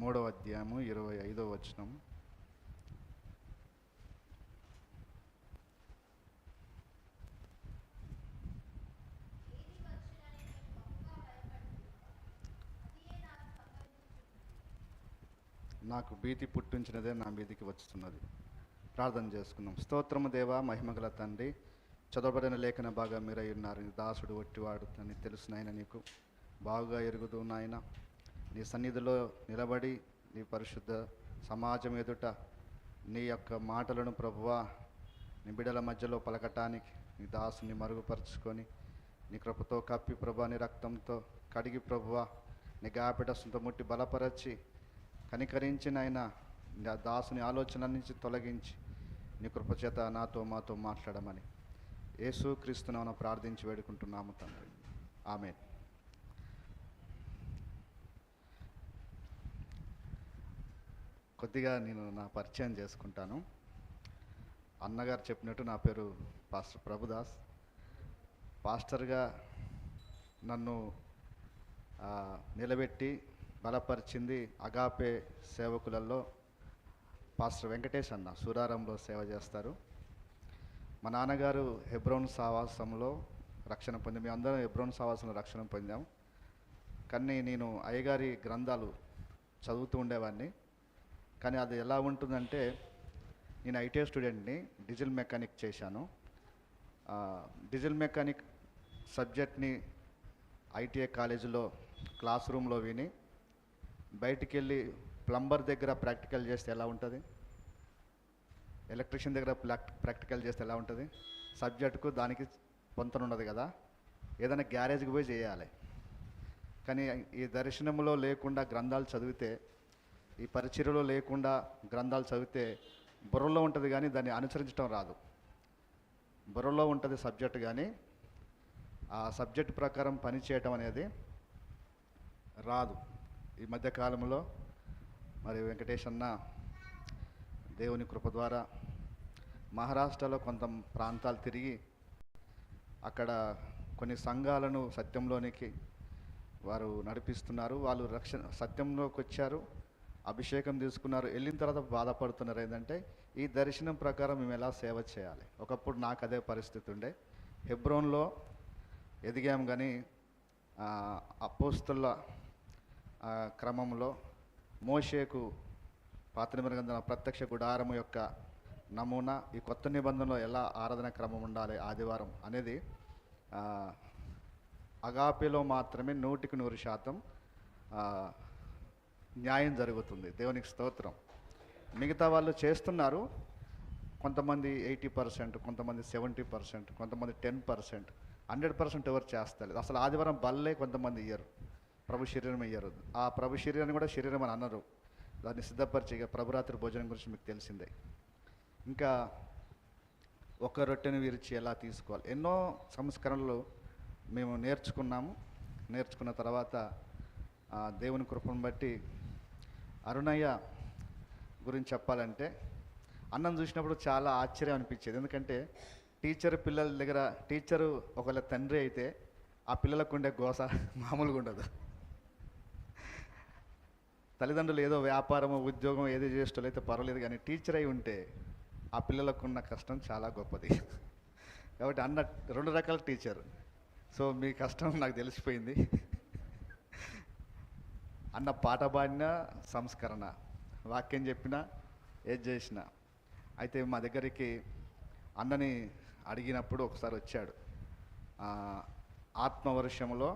మూడవ అధ్యాయము ఇరవై ఐదవ వచనం. నాకు భీతి పుట్టించినదే నా మీదికి వచ్చుతున్నది. ప్రార్థన చేసుకుందాం. స్తోత్రము దేవ మహిమగల తండ్రి చదవబడిన లేఖన బాగా మీరై ఉన్నారు. దాసుడు ఒట్టివాడు అని తెలుసు నాయన నీకు బాగా ఎరుగుదు నాయన. నీ సన్నిధిలో నిలబడి నీ పరిశుద్ధ సమాజం ఎదుట నీ యొక్క మాటలను ప్రభువా నీ బిడల మధ్యలో పలకటానికి నీ దాసుని మరుగుపరుచుకొని నీ కృపతో కప్పి ప్రభా నీ రక్తంతో కడిగి ప్రభువా నీ గాపిటస్సుతో ముట్టి బలపరచి కనికరించిన ఆయన నా దాసుని ఆలోచన నుంచి తొలగించి నీ కృపచేత నాతో మాతో మాట్లాడమని. యేసు క్రీస్తునామన ప్రార్థించి వేడుకుంటున్నాము తండ్రి. ఆమె కొద్దిగా నేను నా పరిచయం చేసుకుంటాను. అన్నగారు చెప్పినట్టు నా పేరు పాస్టర్ ప్రభుదాస్. పాస్టర్గా నన్ను నిలబెట్టి బలపరిచింది అగాపే సేవకులలో పాస్టర్ వెంకటేష్ అన్న. సూరారంలో సేవ చేస్తారు. మా నాన్నగారు హెబ్రోన్ సావాసంలో రక్షణ పొంది మేము అందరం హెబ్రోన్ సావాసంలో రక్షణ పొందాం. కానీ నేను అయ్యగారి గ్రంథాలు చదువుతూ ఉండేవాడిని. కానీ అది ఎలా ఉంటుందంటే నేను ఐటీఐ స్టూడెంట్ని డీజిల్ మెకానిక్ చేశాను. డీజిల్ మెకానిక్ సబ్జెక్ట్ని ఐటీఐ కాలేజీలో క్లాస్ రూమ్లో విని బయటికి వెళ్ళి ప్లంబర్ దగ్గర ప్రాక్టికల్ చేస్తే ఎలా ఉంటుంది? ఎలక్ట్రిషియన్ దగ్గర ప్రాక్టికల్ చేస్తే ఎలా ఉంటుంది? సబ్జెక్టుకు దానికి పొంతన ఉండదు కదా? ఏదైనా గ్యారేజ్కి పోయి చేయాలి. కానీ ఈ దర్శనంలో లేకుండా గ్రంథాలు చదివితే ఈ పరిచర్యలో లేకుండా గ్రంథాలు చదివితే బుర్రలో ఉంటుంది కానీ దాన్ని అనుసరించడం రాదు. బుర్రలో ఉంటుంది సబ్జెక్ట్ కానీ ఆ సబ్జెక్ట్ ప్రకారం పని చేయటం అనేది రాదు. ఈ మధ్యకాలంలో మరి వెంకటేష్ అన్న దేవుని కృప ద్వారా మహారాష్ట్రలో కొంత ప్రాంతాలు తిరిగి అక్కడ కొన్ని సంఘాలను సత్యంలోనికి వారు నడిపిస్తున్నారు. వాళ్ళు రక్షణ సత్యంలోకి వచ్చారు అభిషేకం తీసుకున్నారు. వెళ్ళిన తర్వాత బాధపడుతున్నారు ఏంటంటే ఈ దర్శనం ప్రకారం మేము ఎలా సేవ చేయాలి? ఒకప్పుడు నాకు అదే పరిస్థితి ఉండే. హెబ్రోన్లో ఎదిగాం కానీ అపోస్తుల క్రమంలో మోషేకు పాత్రమిరగంధన ప్రత్యక్ష గుడారము యొక్క నమూనా ఈ కొత్త నిబంధనలో ఎలా ఆరాధన క్రమం ఉండాలి ఆదివారం అనేది అగాపిలో మాత్రమే నూటికి నూరు శాతం న్యాయం జరుగుతుంది. దేవునికి స్తోత్రం. మిగతా వాళ్ళు చేస్తున్నారు. కొంతమంది ఎయిటీ పర్సెంట్ కొంతమంది సెవెంటీ పర్సెంట్ కొంతమంది టెన్ పర్సెంట్. హండ్రెడ్ పర్సెంట్ ఎవరు చేస్తలేదు. అసలు ఆదివారం బల్లే కొంతమంది ఇయ్యరు. ప్రభు శరీరం ఇయ్యరు. ఆ ప్రభు శరీరాన్ని కూడా శరీరం అని అన్నారు దాన్ని సిద్ధపరిచే ప్రభురాత్రి భోజనం గురించి మీకు తెలిసిందే. ఇంకా ఒక రొట్టెను విరిచి ఎలా తీసుకోవాలి? ఎన్నో సంస్కరణలు మేము నేర్చుకున్నాము. నేర్చుకున్న తర్వాత దేవుని కృపను బట్టి అరుణయ్య గురించి చెప్పాలంటే అన్నం చూసినప్పుడు చాలా ఆశ్చర్యం అనిపించేది. ఎందుకంటే టీచర్ పిల్లల దగ్గర టీచరు ఒకవేళ తండ్రి అయితే ఆ పిల్లలకు ఉండే గోస మామూలుగా ఉండదు. తల్లిదండ్రులు ఏదో వ్యాపారము ఉద్యోగం ఏది చేసేటోళ్ళు అయితే పర్వాలేదు కానీ టీచర్ అయి ఉంటే ఆ పిల్లలకు ఉన్న కష్టం చాలా గొప్పది. కాబట్టి అన్న రెండు రకాల టీచర్. సో మీ కష్టం నాకు తెలిసిపోయింది. అన్న పాట పాడిన సంస్కరణ వాక్యం చెప్పిన ఏది చేసిన. అయితే మా దగ్గరికి అన్నని అడిగినప్పుడు ఒకసారి వచ్చాడు. ఆత్మవర్షంలో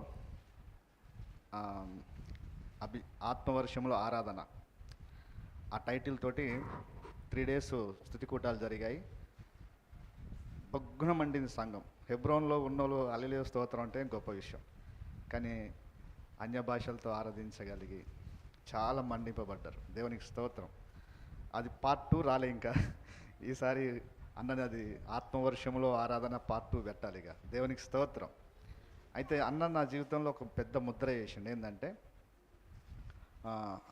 అభి ఆత్మవర్షంలో ఆరాధన. ఆ టైటిల్ తోటి త్రీ డేస్ స్థుతికూటాలు జరిగాయి. బొగ్గున మండింది సంఘం. హెబ్రోన్లో ఉన్నోళ్ళు అల్లిలే స్తోత్రం అంటే గొప్ప విషయం. కానీ అన్య భాషలతో ఆరాధించగలిగి చాలా మండింపబడ్డారు దేవునికి స్తోత్రం. అది పార్ట్ టూ రాలే ఇంకా. ఈసారి అన్నది అది ఆత్మవర్షంలో ఆరాధన పార్ట్ టూ పెట్టాలి ఇక. దేవునికి స్తోత్రం. అయితే అన్న నా జీవితంలో ఒక పెద్ద ముద్ర చేసిండు ఏంటంటే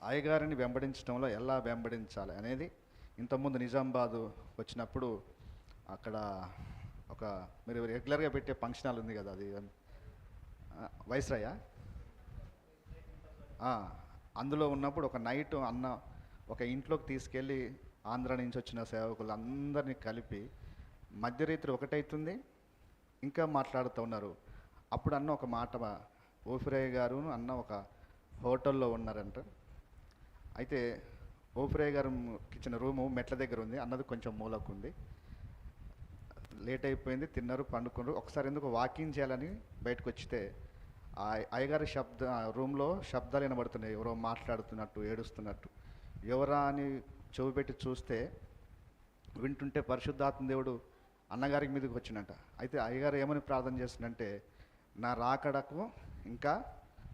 అయ్యగారిని వెంబడించడంలో ఎలా వెంబడించాలి అనేది ఇంతకుముందు నిజామాబాదు వచ్చినప్పుడు అక్కడ ఒక మీరు రెగ్యులర్గా పెట్టే ఫంక్షన్ హాల్ ఉంది కదా అది. ఆ, వైస్రాయా? అందులో ఉన్నప్పుడు ఒక నైట్ అన్న ఒక ఇంట్లోకి తీసుకెళ్ళి ఆంధ్ర నుంచి వచ్చిన సేవకులు అందరినీ కలిపి మధ్యరాత్రి ఒకటైతుంది ఇంకా మాట్లాడుతూ ఉన్నారు. అప్పుడు అన్న ఒక మాట ఓఫిరయ్య గారు అన్న ఒక హోటల్లో ఉన్నారంట. అయితే ఓఫిరయ్య గారు ఇచ్చిన రూము మెట్ల దగ్గర ఉంది అన్నది కొంచెం మూలకు ఉంది లేట్ అయిపోయింది తిన్నారు పండుకున్నారు. ఒకసారి ఎందుకు వాకింగ్ చేయాలని బయటకు వచ్చితే ఆ అయ్యగారి శబ్ద రూమ్లో శబ్దాలు వినబడుతున్నాయి. ఎవరో మాట్లాడుతున్నట్టు ఏడుస్తున్నట్టు. ఎవరా అని చెవి పెట్టి చూస్తే వింటుంటే పరిశుద్ధాత్మ దేవుడు అన్నగారి మీదకి వచ్చినట్ట అయితే అయ్యగారు ఏమని ప్రార్థన చేస్తుందంటే నా రాకడకు ఇంకా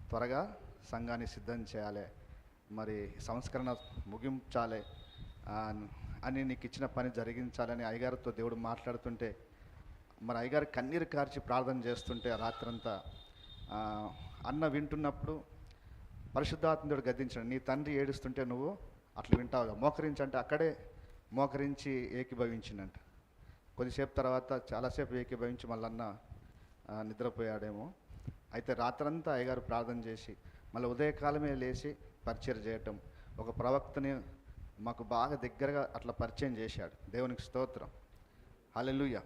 త్వరగా సంఘాన్ని సిద్ధం చేయాలి. మరి సంస్కరణ ముగించాలి అని నీకు ఇచ్చిన పని జరిగించాలని అయ్యగారితో దేవుడు మాట్లాడుతుంటే మరి అయ్యగారు కన్నీరు కార్చి ప్రార్థన చేస్తుంటే రాత్రంతా అన్న వింటున్నప్పుడు పరిశుద్ధాత్ముడు గద్దించాడు నీ తండ్రి ఏడుస్తుంటే నువ్వు అట్లా వింటావు మోకరించంటే అక్కడే మోకరించి ఏకీభవించిందంట. కొద్దిసేపు తర్వాత చాలాసేపు ఏకీభవించి మళ్ళన్న నిద్రపోయాడేమో. అయితే రాత్రంతా అయ్యగారు ప్రార్థన చేసి మళ్ళీ ఉదయకాలమే లేచి పరిచయం చేయటం ఒక ప్రవక్తని మాకు బాగా దగ్గరగా అట్లా పరిచయం చేశాడు. దేవునికి స్తోత్రం. హలెలుయ్య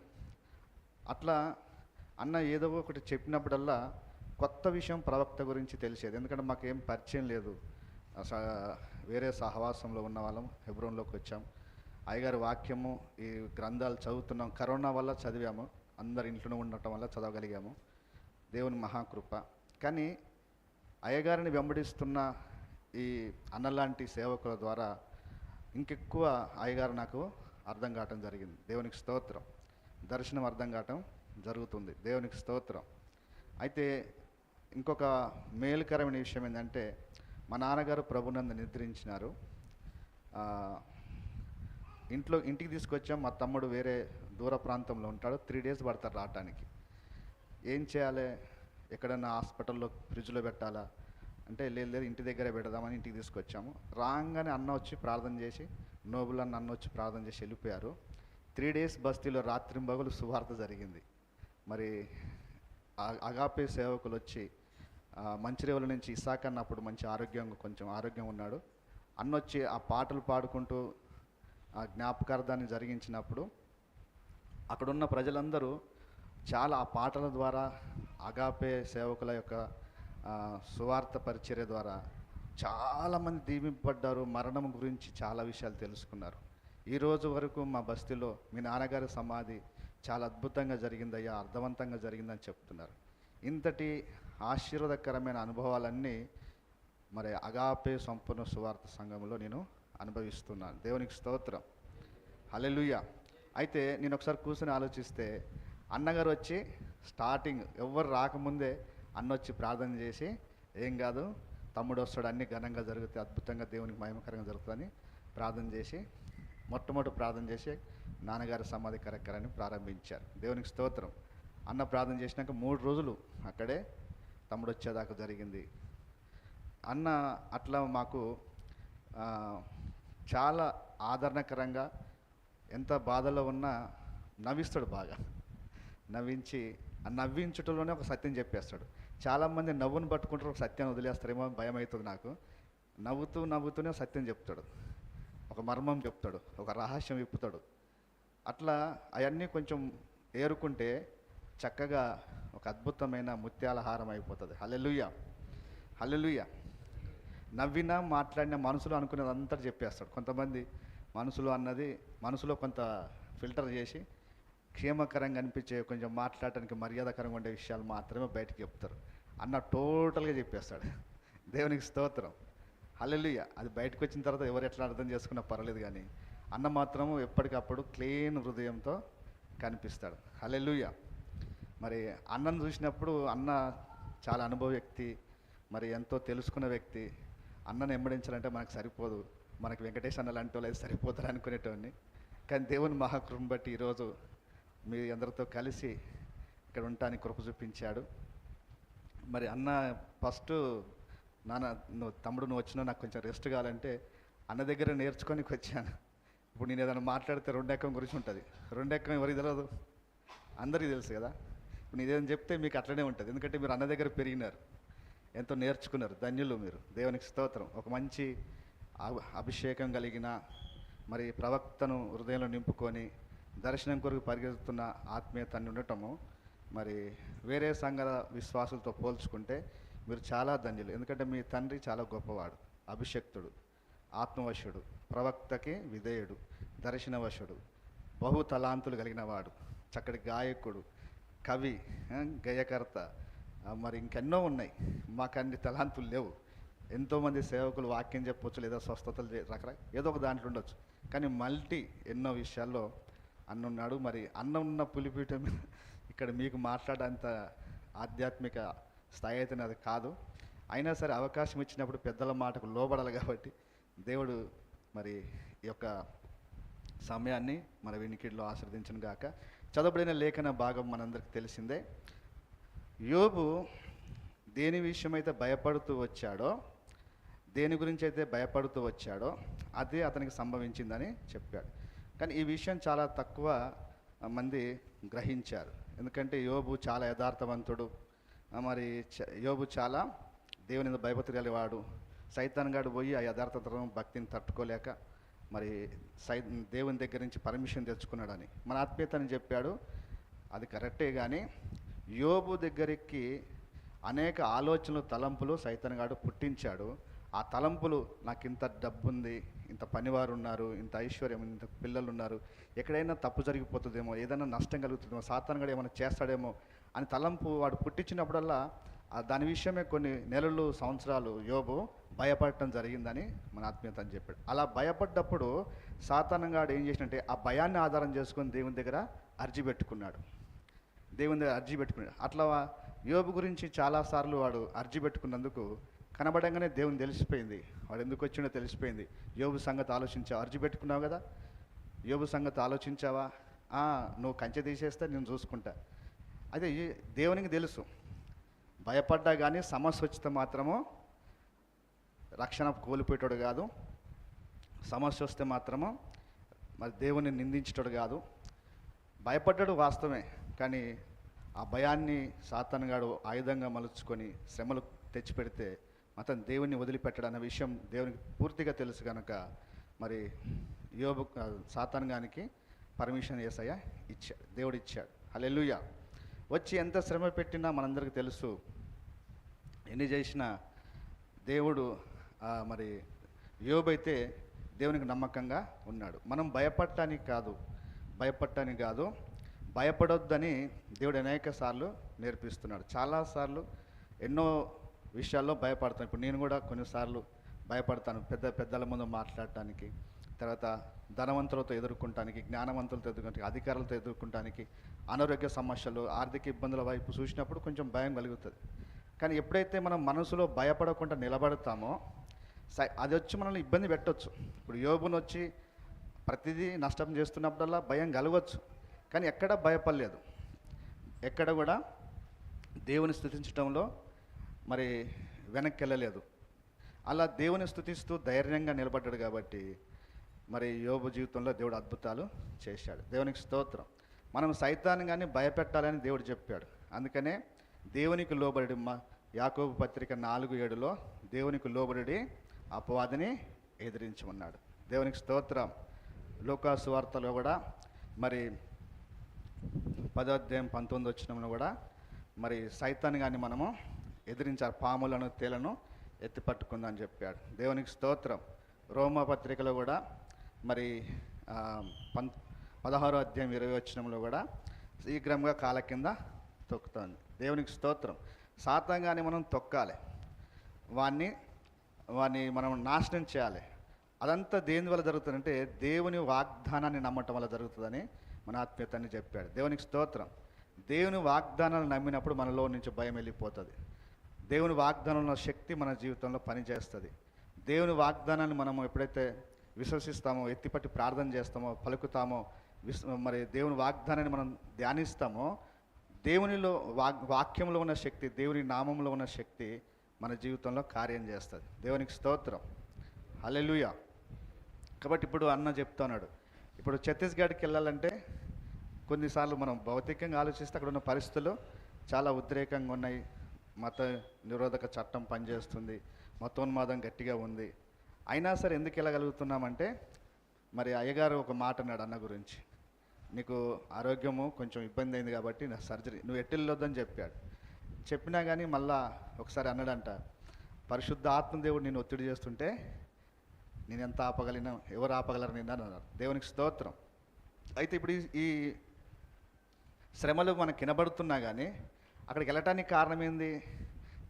అట్లా అన్న ఏదో ఒకటి చెప్పినప్పుడల్లా కొత్త విషయం ప్రవక్త గురించి తెలిసేది. ఎందుకంటే మాకు ఏం పరిచయం లేదు. స- వేరే సహవాసంలో ఉన్న వాళ్ళం హెబ్రోన్లోకి వచ్చాం. అయ్యగారి వాక్యము ఈ గ్రంథాలు చదువుతున్నాం. కరోనా వల్ల చదివాము. అందరు ఇంట్లోనే ఉండటం వల్ల చదవగలిగాము. దేవుని మహాకృప. కానీ అయ్యగారిని వెంబడిస్తున్న ఈ అన్నలాంటి సేవకుల ద్వారా ఇంకెక్కువ అయ్యగారు నాకు అర్థం కావటం జరిగింది. దేవునికి స్తోత్రం. దర్శనం అర్థం కావటం జరుగుతుంది. దేవునికి స్తోత్రం. అయితే ఇంకొక మేలుకరమైన విషయం ఏంటంటే మా నాన్నగారు ప్రభునందు నిద్రించినారు. ఇంట్లో ఇంటికి తీసుకొచ్చాం మా తమ్ముడు వేరే దూర ప్రాంతంలో ఉంటాడు త్రీ డేస్ పడతారు రావటానికి. ఏం చేయాలి? ఎక్కడన్నా హాస్పిటల్లో ఫ్రిడ్జ్లో పెట్టాలా? అంటే లేదు లేదు ఇంటి దగ్గరే పెడదామని ఇంటికి తీసుకొచ్చాము. రాగానే అన్న వచ్చి ప్రార్థన చేసి నోబుల్ అన్న అన్న వచ్చి ప్రార్థన చేసి వెళ్ళిపోయారు. త్రీ డేస్ బస్తీలో రాత్రింబగలు సువార్త జరిగింది. మరి అగాపే సేవకులు వచ్చి మంచిరేవుల నుంచి ఇసాక్ అన్నప్పుడు మంచి ఆరోగ్యంగా కొంచెం ఆరోగ్యం ఉన్నాడు. అన్న వచ్చి ఆ పాటలు పాడుకుంటూ ఆ జ్ఞాపకార్థాన్ని జరిగించినప్పుడు అక్కడున్న ప్రజలందరూ చాలా ఆ పాటల ద్వారా అగాపే సేవకుల యొక్క సువార్త పరిచర్య ద్వారా చాలామంది దీవింపబడ్డారు. మరణం గురించి చాలా విషయాలు తెలుసుకున్నారు. ఈ రోజు వరకు మా బస్తీలో మీ నాన్నగారి సమాధి చాలా అద్భుతంగా జరిగిందయ్యా అర్థవంతంగా జరిగిందని చెప్తున్నారు. ఇంతటి ఆశీర్వాదకరమైన అనుభవాలన్నీ మరి అగాపే సంపూర్ణ సువార్త సంఘంలో నేను అనుభవిస్తున్నాను. దేవునికి స్తోత్రం. హల్లెలూయా. అయితే నేను ఒకసారి కూర్చొని ఆలోచిస్తే అన్నగారు వచ్చి స్టార్టింగ్ ఎవ్వరు రాకముందే అన్న వచ్చి ప్రార్థన చేసి ఏం కాదు తమ్ముడు వస్తాడు అన్ని ఘనంగా జరుగుతాయి అద్భుతంగా దేవునికి మహిమకరంగా జరుగుతుందని ప్రార్థన చేసి మొట్టమొదటి ప్రార్థన చేసి నాన్నగారి సమాధి కార్యక్రమాన్ని ప్రారంభించారు. దేవునికి స్తోత్రం. అన్న ప్రార్థన చేసినాక మూడు రోజులు అక్కడే తమ్ముడు వచ్చేదాకా జరిగింది. అన్న అట్లా మాకు చాలా ఆదరణకరంగా ఎంత బాధలో ఉన్నా నవ్విస్తాడు బాగా. నవ్వించి ఆ నవ్వించటంలోనే ఒక సత్యం చెప్పేస్తాడు. చాలామంది నవ్వును పట్టుకుంటారు ఒక సత్యాన్ని వదిలేస్తారేమో భయం అవుతుంది నాకు. నవ్వుతూ నవ్వుతూనే సత్యం చెప్తాడు. ఒక మర్మం చెప్తాడు ఒక రహస్యం విప్పుతాడు. అట్లా అవన్నీ కొంచెం ఏరుకుంటే చక్కగా ఒక అద్భుతమైన ముత్యాల హారం అయిపోతుంది. హలెలుయ్య హలెలుయ్య నవ్వినా మాట్లాడిన మనసులో అనుకునేది అంతా చెప్పేస్తాడు. కొంతమంది మనసులో అన్నది మనసులో కొంత ఫిల్టర్ చేసి క్షేమకరంగా అనిపించే కొంచెం మాట్లాడటానికి మర్యాదకరంగా ఉండే విషయాలు మాత్రమే బయటకు చెప్తారు. అన్న టోటల్గా చెప్పేస్తాడు. దేవునికి స్తోత్రం. హలెలుయ్య అది బయటకు వచ్చిన తర్వాత ఎవరు ఎట్లా అర్థం చేసుకున్నా పర్లేదు కానీ అన్న మాత్రము ఎప్పటికప్పుడు క్లీన్ హృదయంతో కనిపిస్తాడు. హల్లెలూయ. మరి అన్నను చూసినప్పుడు అన్న చాలా అనుభవ వ్యక్తి మరి ఎంతో తెలుసుకున్న వ్యక్తి. అన్నను వెంబడించాలంటే మనకు సరిపోదు. మనకి వెంకటేష్ అన్న లాంటి వాళ్ళు అయితే సరిపోతారు అనుకునేటోడిని. కానీ దేవుని మహాకృపం బట్టి ఈరోజు మీ అందరితో కలిసి ఇక్కడ ఉండటానికి కృప చూపించాడు. మరి అన్న ఫస్ట్ నాన్న నువ్వు తమ్ముడు నువ్వు వచ్చినా నాకు కొంచెం రెస్ట్ కావాలంటే అన్న దగ్గర నేర్చుకొని వచ్చాను. ఇప్పుడు నేను ఏదైనా మాట్లాడితే రెండెక్కం గురించి ఉంటుంది. రెండెక్కం ఎవరికి తెలియదు అందరికీ తెలుసు కదా. ఇప్పుడు నేను చెప్తే మీకు అట్లనే ఉంటుంది. ఎందుకంటే మీరు అన్న దగ్గర పెరిగినారు. ఎంతో నేర్చుకున్నారు. ధన్యులు మీరు. దేవునికి స్తోత్రం. ఒక మంచి అభి- అభిషేకం కలిగిన మరి ప్రవక్తను హృదయంలో నింపుకొని దర్శనం కొరకు పరిగెత్తుతున్న ఆత్మీయతని ఉండటము మరి వేరే సంఘాల విశ్వాసులతో పోల్చుకుంటే మీరు చాలా ధన్యులు. ఎందుకంటే మీ తండ్రి చాలా గొప్పవాడు అభిషక్తుడు ఆత్మవశుడు ప్రవక్తకి విధేయుడు దర్శనవశుడు బహు తలాంతులు కలిగిన వాడు చక్కటి గాయకుడు కవి గయకర్త. గేయకర్త మరి ఇంకెన్నో ఉన్నాయి. మాకు అన్ని తలాంతులు లేవు. ఎంతోమంది సేవకులు వాక్యం చెప్పొచ్చు లేదా స్వస్థతలు రకరకాల ఏదో ఒక దాంట్లో ఉండొచ్చు. కానీ మల్టీ ఎన్నో విషయాల్లో అన్న ఉన్నాడు మరి అన్న ఉన్న పులిపీఠం మీద ఇక్కడ మీకు మాట్లాడేంత ఆధ్యాత్మిక స్థాయి అయితే అది కాదు. అయినా సరే అవకాశం ఇచ్చినప్పుడు పెద్దల మాటకు లోబడాలి కాబట్టి దేవుడు మరి ఈ యొక్క సమయాన్ని మన వెనికిడిలో ఆశ్రదించను గాక చదవబడిన లేఖన భాగం మనందరికి తెలిసిందే. యోబు దేని విషయమైతే భయపడుతూ వచ్చాడో దేని గురించి అయితే భయపడుతూ వచ్చాడో అదే అతనికి సంభవించిందని చెప్పాడు. కానీ ఈ విషయం చాలా తక్కువ మంది గ్రహించారు. ఎందుకంటే యోబు చాలా యథార్థవంతుడు. మరి చ- యోబు చాలా దేవుని మీద వాడు. సైతాన్ గాడు పోయి ఆ యథార్థతను భక్తిని తట్టుకోలేక మరి సై దేవుని దగ్గర నుంచి పర్మిషన్ తెచ్చుకున్నాడని. మన ఆత్మీయతని చెప్పాడు. అది కరెక్టే కానీ యోబు దగ్గరికి అనేక ఆలోచనలు తలంపులు సైతన్గాడు పుట్టించాడు. ఆ తలంపులు నాకు ఇంత డబ్బు ఉంది ఇంత పనివారు ఉన్నారు ఇంత ఐశ్వర్యం ఇంత పిల్లలు ఉన్నారు ఎక్కడైనా తప్పు జరిగిపోతుందేమో ఏదైనా నష్టం కలుగుతుందేమో సాతానుగాడు ఏమైనా చేస్తాడేమో అని తలంపు వాడు పుట్టించినప్పుడల్లా దాని విషయమే కొన్ని నెలలు సంవత్సరాలు యోబు భయపడటం జరిగిందని మన ఆత్మీయత అని చెప్పాడు. అలా భయపడ్డప్పుడు సాతానంగాడు ఏం చేసినంటే ఆ భయాన్ని ఆధారం చేసుకొని దేవుని దగ్గర అర్జీ పెట్టుకున్నాడు. దేవుని దగ్గర అర్జీ పెట్టుకున్నాడు. అట్లా యోబు గురించి చాలాసార్లు వాడు అర్జీ పెట్టుకున్నందుకు కనబడంగానే దేవుని తెలిసిపోయింది. వాడు ఎందుకు వచ్చిండో తెలిసిపోయింది. యోబు సంగతి ఆలోచించావు? అర్జీ పెట్టుకున్నావు కదా? యోబు సంగతి ఆలోచించావా? నువ్వు కంచె తీసేస్తే నేను చూసుకుంటా. అదే దేవునికి తెలుసు. భయపడ్డా కానీ సమస్య వచ్చితే మాత్రము రక్షణ కోల్పోయేటోడు కాదు. సమస్య వస్తే మాత్రము మరి దేవుని నిందించేటోడు కాదు. భయపడ్డాడు వాస్తవమే కానీ ఆ భయాన్ని సాతానుగాడు ఆయుధంగా మలుచుకొని శ్రమలు తెచ్చిపెడితే మతం దేవుణ్ణి వదిలిపెట్టడం అనే విషయం దేవునికి పూర్తిగా తెలుసు కనుక మరి యోబు సాతానుగానికి పర్మిషన్ ఏసయ్య ఇచ్చాడు దేవుడు ఇచ్చాడు హల్లెలూయా. వచ్చి ఎంత శ్రమ పెట్టినా మనందరికీ తెలుసు. ఎన్ని చేసినా దేవుడు మరి యోబైతే దేవునికి నమ్మకంగా ఉన్నాడు. మనం భయపడటానికి కాదు భయపడటానికి కాదు భయపడొద్దని దేవుడు అనేక సార్లు నేర్పిస్తున్నాడు. చాలాసార్లు ఎన్నో విషయాల్లో భయపడతాను ఇప్పుడు నేను కూడా కొన్నిసార్లు భయపడతాను పెద్ద పెద్దల ముందు మాట్లాడటానికి. తర్వాత ధనవంతులతో ఎదుర్కొంటానికి జ్ఞానవంతులతో ఎదుర్కొంటానికి అధికారులతో ఎదుర్కొంటానికి అనారోగ్య సమస్యలు ఆర్థిక ఇబ్బందుల వైపు చూసినప్పుడు కొంచెం భయం కలుగుతుంది. కానీ ఎప్పుడైతే మనం మనసులో భయపడకుండా నిలబడతామో సై- అది వచ్చి మనల్ని ఇబ్బంది పెట్టవచ్చు ఇప్పుడు యోగును వచ్చి ప్రతిదీ నష్టం చేస్తున్నప్పుడల్లా భయం కలగవచ్చు కానీ ఎక్కడ భయపడలేదు. ఎక్కడ కూడా దేవుని స్థుతించడంలో మరి వెనక్కి వెళ్ళలేదు. అలా దేవుని స్థుతిస్తూ ధైర్యంగా నిలబడ్డాడు కాబట్టి మరి యోబు జీవితంలో దేవుడు అద్భుతాలు చేశాడు. దేవునికి స్తోత్రం. మనం సైతాన్ని కానీ భయపెట్టాలని దేవుడు చెప్పాడు. అందుకనే దేవునికి లోబడి మా యాకోబు పత్రిక నాలుగు ఏడులో దేవునికి లోబడి అపవాదిని ఎదిరించమన్నాడు. దేవునికి స్తోత్రం. లోకాసు వార్తలో కూడా మరి పదోధ్యాయం పంతొమ్మిది వచ్చినంలో కూడా మరి సైతాన్ని కానీ మనము ఎదిరించాలి. పాములను తేలను ఎత్తిపట్టుకుందని చెప్పాడు. దేవునికి స్తోత్రం. రోమా పత్రికలో కూడా మరి పం పదహారో అధ్యాయం ఇరవై వచ్చినంలో కూడా శీఘ్రంగా కాల కింద తొక్కుతోంది. దేవునికి స్తోత్రం. సాతంగాని మనం తొక్కాలి. వాన్ని వాన్ని మనం నాశనం చేయాలి. అదంతా దేని వల్ల జరుగుతుందంటే దేవుని వాగ్దానాన్ని నమ్మటం వల్ల జరుగుతుందని మన ఆత్మీయతని చెప్పాడు. దేవునికి స్తోత్రం. దేవుని వాగ్దానాలు నమ్మినప్పుడు మనలో నుంచి భయం వెళ్ళిపోతుంది. దేవుని వాగ్దానంలో శక్తి మన జీవితంలో పనిచేస్తుంది. దేవుని వాగ్దానాన్ని మనం ఎప్పుడైతే విశ్వసిస్తామో ఎత్తిపట్టి ప్రార్థన చేస్తామో పలుకుతామో విస్ మరి దేవుని వాగ్దానాన్ని మనం ధ్యానిస్తామో దేవునిలో వాక్ వాక్యంలో ఉన్న శక్తి దేవుని నామంలో ఉన్న శక్తి మన జీవితంలో కార్యం చేస్తుంది. దేవునికి స్తోత్రం. హల్లెలూయా. కాబట్టి ఇప్పుడు అన్న చెప్తున్నాడు. ఇప్పుడు ఛత్తీస్గఢ్కి వెళ్ళాలంటే కొన్నిసార్లు మనం భౌతికంగా ఆలోచిస్తే అక్కడ ఉన్న పరిస్థితులు చాలా ఉద్రేకంగా ఉన్నాయి. మత నిరోధక చట్టం పనిచేస్తుంది. మతోన్మాదం గట్టిగా ఉంది. అయినా సరే ఎందుకు వెళ్ళగలుగుతున్నామంటే మరి అయ్యగారు ఒక మాట అన్నాడు అన్న గురించి. నీకు ఆరోగ్యము కొంచెం ఇబ్బంది అయింది కాబట్టి నా సర్జరీ నువ్వు ఎట్టెళ్ళొద్దని చెప్పాడు. చెప్పినా కానీ మళ్ళా ఒకసారి అన్నాడంట పరిశుద్ధ ఆత్మదేవుడు నేను ఒత్తిడి చేస్తుంటే నేను ఎంత ఆపగలిగినా ఎవరు ఆపగలరు నేను అని అన్నారు. దేవునికి స్తోత్రం. అయితే ఇప్పుడు ఈ- ఈ శ్రమలు మనకు వినబడుతున్నా కానీ అక్కడికి వెళ్ళటానికి కారణం ఏంది?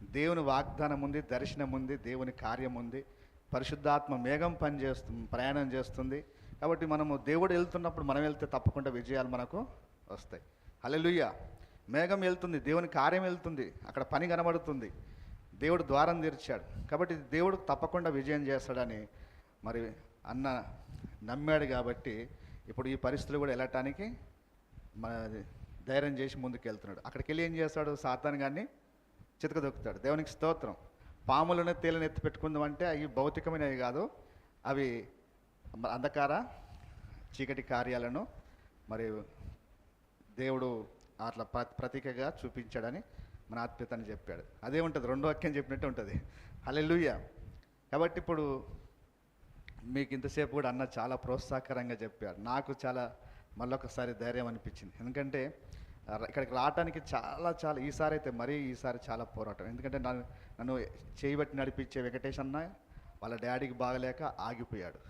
దేవుని వాగ్దానం ఉంది దర్శనం ఉంది దేవుని కార్యం ఉంది. పరిశుద్ధాత్మ మేఘం పనిచేస్తుంది ప్రయాణం చేస్తుంది. కాబట్టి మనము దేవుడు వెళ్తున్నప్పుడు మనం వెళ్తే తప్పకుండా విజయాలు మనకు వస్తాయి. హలెలుయ్య మేఘం వెళ్తుంది దేవుని కార్యం వెళ్తుంది అక్కడ పని కనబడుతుంది. దేవుడు ద్వారం తెరిచాడు. కాబట్టి దేవుడు తప్పకుండా విజయం చేస్తాడని మరి అన్న నమ్మాడు కాబట్టి ఇప్పుడు ఈ పరిస్థితులు కూడా వెళ్ళటానికి మన ధైర్యం చేసి ముందుకు వెళ్తున్నాడు అక్కడికి వెళ్ళి ఏం చేస్తాడు? సాతాన్ గారిని చితక దొక్కుతాడు దేవునికి స్తోత్రం. పాములను తేలిని ఎత్తి పెట్టుకుందాం అంటే అవి భౌతికమైనవి కాదు. అవి అంధకార చీకటి కార్యాలను మరి దేవుడు అట్లా ప్ర ప్రతీకగా చూపించాడని మన ఆత్మీయతని చెప్పాడు. అదే ఉంటుంది. రెండో వాక్యం చెప్పినట్టు ఉంటుంది. హల్లెలూయ. కాబట్టి ఇప్పుడు మీకు ఇంతసేపు కూడా అన్న చాలా ప్రోత్సాహకరంగా చెప్పారు నాకు చాలా మళ్ళొకసారి ధైర్యం అనిపించింది. ఎందుకంటే ఇక్కడికి రావడానికి చాలా చాలా ఈసారి అయితే మరీ ఈసారి చాలా పోరాటం. ఎందుకంటే నన్ను నన్ను చేయబట్టి నడిపించే వెంకటేష్ అన్న వాళ్ళ డాడీకి బాగలేక ఆగిపోయాడు.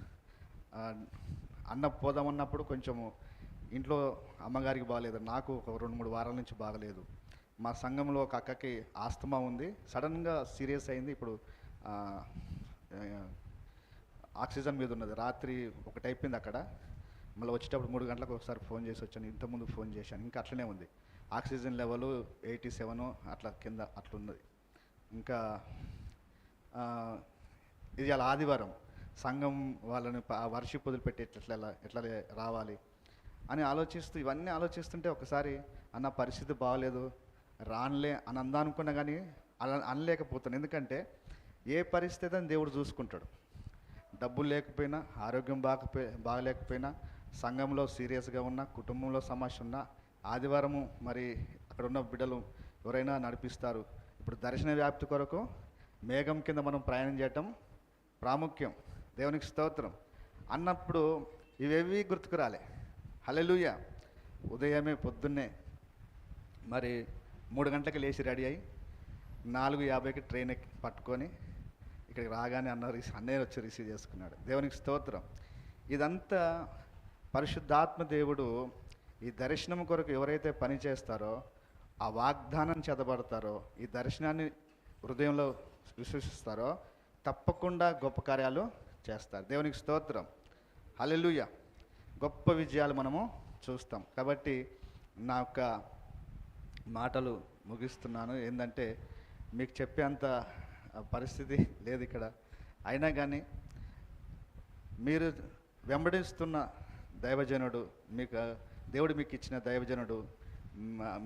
అన్న పోదామన్నప్పుడు కొంచెము ఇంట్లో అమ్మగారికి బాగలేదు. నాకు ఒక రెండు మూడు వారాల నుంచి బాగలేదు. మా సంఘంలో ఒక అక్కకి ఆస్తమా ఉంది. సడన్గా సీరియస్ అయింది. ఇప్పుడు ఆక్సిజన్ మీద ఉన్నది. రాత్రి ఒకటి అయిపోయింది అక్కడ. మళ్ళీ వచ్చేటప్పుడు మూడు గంటలకు ఒకసారి ఫోన్ చేసి వచ్చాను. ఇంతకుముందు ఫోన్ చేశాను. ఇంకా అట్లనే ఉంది. ఆక్సిజన్ లెవెల్ ఎయిటీ సెవెన్ అట్లా కింద అట్లున్నది. ఇంకా ఇది అలా ఆదివారం. సంఘం వాళ్ళని వర్షిప్ వదిలిపెట్టి ఎట్లా ఎట్లా ఎట్లా రావాలి అని ఆలోచిస్తూ ఇవన్నీ ఆలోచిస్తుంటే ఒకసారి అన్న పరిస్థితి బాగలేదు. రానులే అని అందా అనుకున్నా కానీ అలా అనలేకపోతాను ఎందుకంటే ఏ పరిస్థితి అని దేవుడు చూసుకుంటాడు. డబ్బులు లేకపోయినా ఆరోగ్యం బాగపోయి బాగలేకపోయినా సంఘంలో సీరియస్గా ఉన్నా కుటుంబంలో సమస్య ఉన్నా ఆదివారము మరి అక్కడ ఉన్న బిడ్డలు ఎవరైనా నడిపిస్తారు. ఇప్పుడు దర్శన వ్యాప్తి కొరకు మేఘం కింద మనం ప్రయాణం చేయటం ప్రాముఖ్యం. దేవునికి స్తోత్రం. అన్నప్పుడు ఇవేవి గుర్తుకు రాలే. ఉదయమే పొద్దున్నే మరి మూడు గంటలకు లేచి రెడీ అయ్యి నాలుగు యాభైకి ట్రైన్ ఎక్కి పట్టుకొని ఇక్కడికి రాగానే అన్న రిసీ- అన్నయ్య వచ్చి రిసీవ్ చేసుకున్నాడు. దేవునికి స్తోత్రం. ఇదంతా పరిశుద్ధాత్మ దేవుడు ఈ దర్శనం కొరకు ఎవరైతే పని చేస్తారో ఆ వాగ్దానం చదబడతారో ఈ దర్శనాన్ని హృదయంలో విశ్వసిస్తారో తప్పకుండా గొప్ప కార్యాలు చేస్తారు. దేవునికి స్తోత్రం. హలెలుయ గొప్ప విజయాలు మనము చూస్తాం. కాబట్టి నా యొక్క మాటలు ముగిస్తున్నాను. ఏంటంటే మీకు చెప్పేంత పరిస్థితి లేదు ఇక్కడ. అయినా కానీ మీరు వెంబడిస్తున్న దైవజనుడు మీకు దేవుడు మీకు ఇచ్చిన దైవజనుడు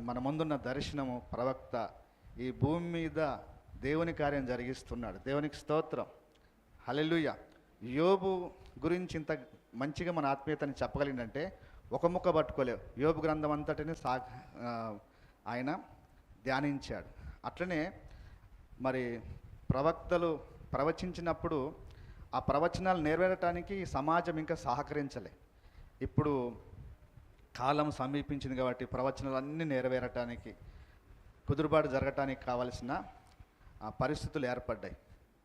మన ముందున్న దర్శనము ప్రవక్త ఈ భూమి మీద దేవుని కార్యం జరిగిస్తున్నాడు. దేవునికి స్తోత్రం. హలెలుయ యోబు గురించి ఇంత మంచిగా మన ఆత్మీయతని చెప్పగలిగిందంటే ఒక ముక్క పట్టుకోలేవు. యోబు గ్రంథం అంతటిని సా ఆయన ధ్యానించాడు. అట్లనే మరి ప్రవక్తలు ప్రవచించినప్పుడు ఆ ప్రవచనాలు నెరవేరటానికి ఈ సమాజం ఇంకా సహకరించలే. ఇప్పుడు కాలం సమీపించింది కాబట్టి ప్రవచనాలన్నీ నెరవేరటానికి కుదురుబాటు జరగటానికి కావలసిన ఆ పరిస్థితులు ఏర్పడ్డాయి.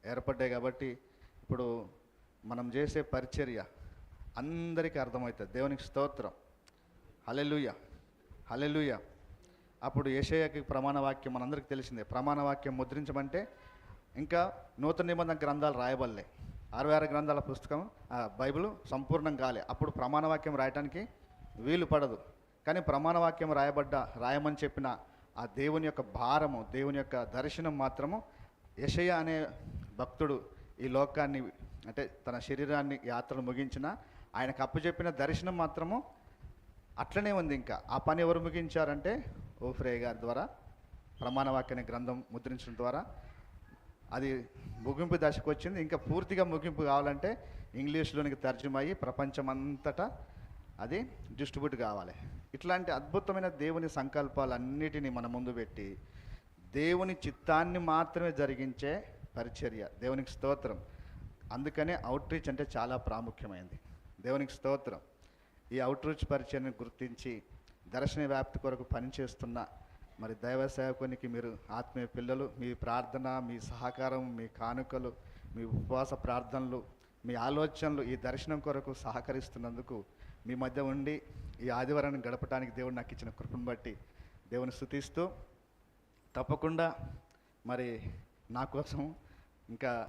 ఏర్పడ్డాయి కాబట్టి ఇప్పుడు మనం చేసే పరిచర్య అందరికీ అర్థమవుతుంది. దేవునికి స్తోత్రం. హలెలుయ హలెలుయ అప్పుడు ఏషయ్యకి ప్రమాణ వాక్యం మనందరికీ తెలిసిందే. ప్రమాణ వాక్యం ముద్రించమంటే ఇంకా నూతన నిబంధన గ్రంథాలు రాయబడలే. అరవై ఆరు గ్రంథాల పుస్తకం బైబిల్ సంపూర్ణం కాలే. అప్పుడు ప్రమాణ వాక్యం రాయటానికి వీలు పడదు. కానీ ప్రమాణ వాక్యం రాయబడ్డ రాయమని చెప్పిన ఆ దేవుని యొక్క భారము దేవుని యొక్క దర్శనం మాత్రము యషయ అనే భక్తుడు ఈ లోకాన్ని అంటే తన శరీరాన్ని యాత్రలు ముగించిన ఆయనకు అప్పచెప్పిన దర్శనం మాత్రము అట్లనే ఉంది ఇంకా. ఆ పని ఎవరు ముగించారంటే ఓఫ్రే గారి ద్వారా ప్రమాణ వాక్యాన్ని గ్రంథం ముద్రించడం ద్వారా అది ముగింపు దశకు వచ్చింది. ఇంకా పూర్తిగా ముగింపు కావాలంటే ఇంగ్లీష్లోనికి తర్జుమా అయ్యి అది డిస్ట్రిబ్యూట్ కావాలి. ఇట్లాంటి అద్భుతమైన దేవుని సంకల్పాలన్నిటినీ మన ముందు పెట్టి దేవుని చిత్తాన్ని మాత్రమే జరిగించే పరిచర్య దేవునికి స్తోత్రం. అందుకనే అవుట్ రీచ్ అంటే చాలా ప్రాముఖ్యమైంది. దేవునికి స్తోత్రం. ఈ అవుట్ రీచ్ గుర్తించి దర్శన వ్యాప్తి కొరకు పనిచేస్తున్న మరి దైవ సేవకునికి మీరు ఆత్మీయ పిల్లలు మీ ప్రార్థన మీ సహకారం మీ కానుకలు మీ ఉపవాస ప్రార్థనలు మీ ఆలోచనలు ఈ దర్శనం కొరకు సహకరిస్తున్నందుకు మీ మధ్య ఉండి ఈ ఆదివారాన్ని గడపడానికి దేవుడు నాకు ఇచ్చిన కృపను బట్టి దేవుని స్థుతిస్తూ తప్పకుండా మరి నా కోసం ఇంకా